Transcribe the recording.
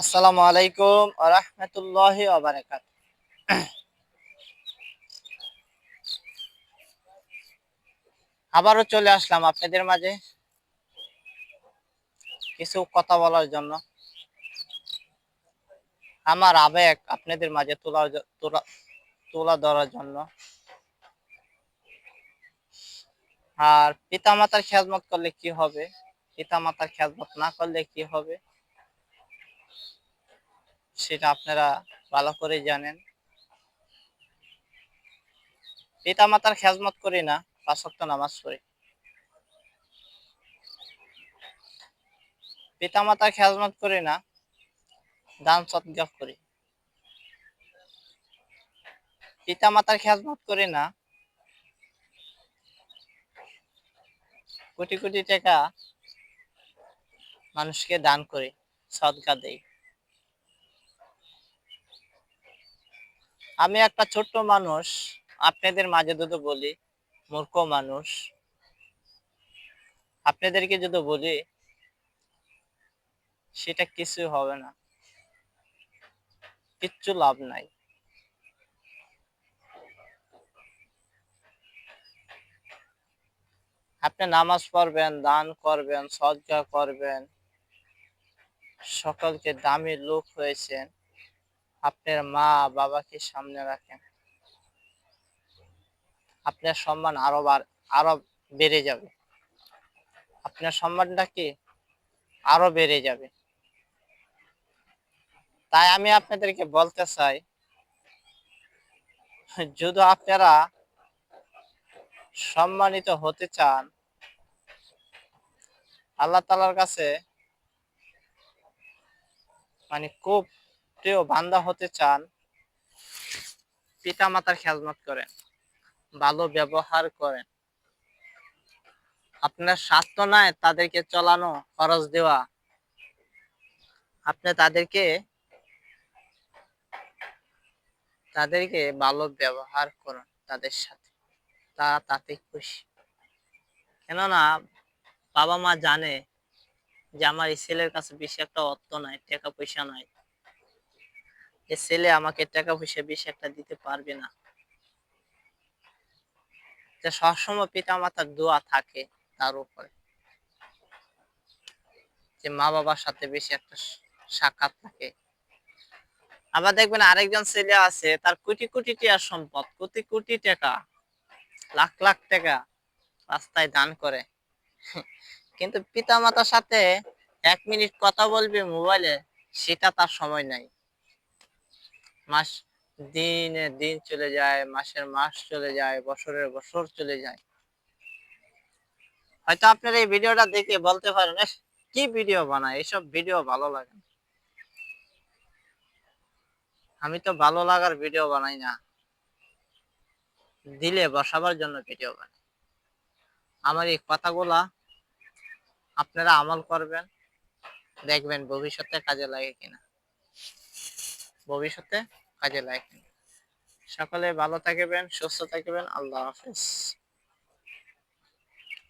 আসসালামু আলাইকুম রহমতুল্লাহ আবরাকাত আবারও চলে আসলাম আপনাদের মাঝে কিছু কথা বলার জন্য। আমার আবেগ আপনাদের মাঝে তোলা তোলা ধরার জন্য। আর পিতা মাতার খেয়ালমত করলে কি হবে? পিতা মাতার খেয়ালমত না করলে কি হবে? সেটা আপনারা ভালো করে জানেন। পিতা মাতার খেজমত করি না পাঁচক্ত নামাজ পড়ি। পিতা মাতার খেজমত করি না, দান সৎগা করি। পিতা মাতার খেজমত করি না, কোটি কোটি টাকা মানুষকে দান করি সদকা দেই। আমি একটা ছোট্ট মানুষ, আপনাদের মাঝে যদি বলি, মূর্খ মানুষ, আপনাদেরকে যদি বলি, সেটা কিছু হবে না। কিচ্ছু লাভ নাই। আপনি নামাজ পড়বেন, দান করবেন, সজ্জা করবেন, সকলকে দামি লোক হয়েছেন। আপনার মা বাবাকে সামনে রাখেন। আপনার সম্মান আরও আরও বেড়ে যাবে। আপনার সম্মানটা কি? আরও বেড়ে যাবে। তাই আমি আপনাদেরকে বলতে চাই, যদি আপনারা সম্মানিত হতে চান, আল্লাহ তালার কাছে মানে খুব প্রিয় বান্দা হতে চান পিতা মাতার খেজমত করেন, ভালো ব্যবহার করেন, আপনার স্বাস্থ্য নাই তাদেরকে চলানো, খরচ দেওয়া, আপনি তাদেরকে তাদেরকে ভালো ব্যবহার করুন তাদের সাথে, তা তাতে খুশি। কেননা বাবা মা জানে যে আমার ছেলের কাছে বেশি একটা অর্থ নাই, টাকা পয়সা নাই। এ ছেলে আমাকে টাকা পয়সা বেশি একটা দিতে পারবে না। সবসময় পিতা মাতার দোয়া থাকে তার উপরে। যে মা বাবার সাথে বেশি একটা সাক্ষাৎ থাকে। আবার দেখবেন আরেকজন ছেলে আছে, তার কোটি কোটি টাকার সম্পদ, কোটি কোটি টাকা, লাখ লাখ টাকা রাস্তায় দান করে। কিন্তু পিতা মাতার সাথে এক মিনিট কথা বলবে মোবাইলে, সেটা তার সময় নাই। মাস দিনে দিন চলে যায়, মাসের মাস চলে যায়, বছরের বছর চলে যায়। হয়তো আপনারা এই ভিডিওটা দেখে বলতে পারেন কি ভিডিও বানায়? এইসব ভিডিও ভালো লাগে আমি তো ভালো লাগার ভিডিও বানাই না। দিলে বসাবার জন্য ভিডিও বানাই। আমার এই কথাগুলা আপনারা আমল করবেন, দেখবেন ভবিষ্যতে কাজে লাগে কিনা। ভবিষ্যতে কাজে লাগে কিনা সকলে ভালো থাকবেন সুস্থ থাকবেন। আল্লাহ হাফিজ।